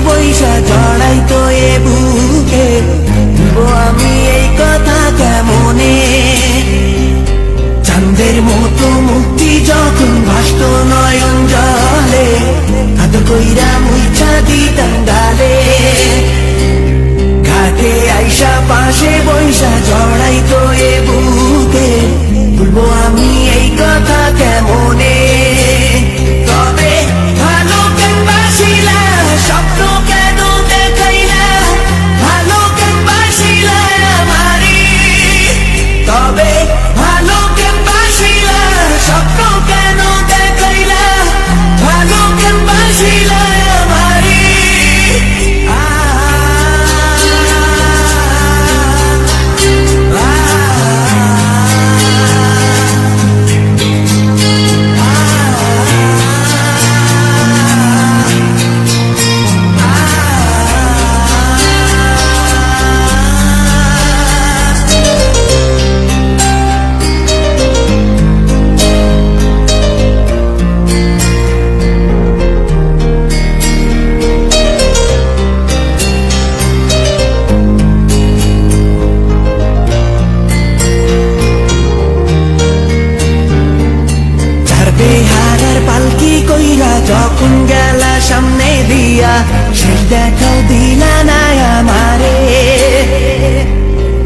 বৈশা জড়াই তো সামনে দিয়া সেই দেখাও দিলা নাই আমারে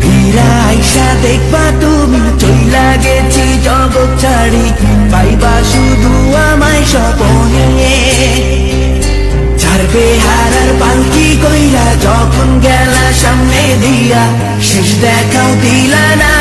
ফিরা আইসা দেখবা তুমি চইলা গেছি জগৎ ছাড়ি পাইবা শুধু আমায় সপনে যার বেহারার পালকি কইরা যখন গেলা সামনে দিয়া শেষ দেখাও দিলা না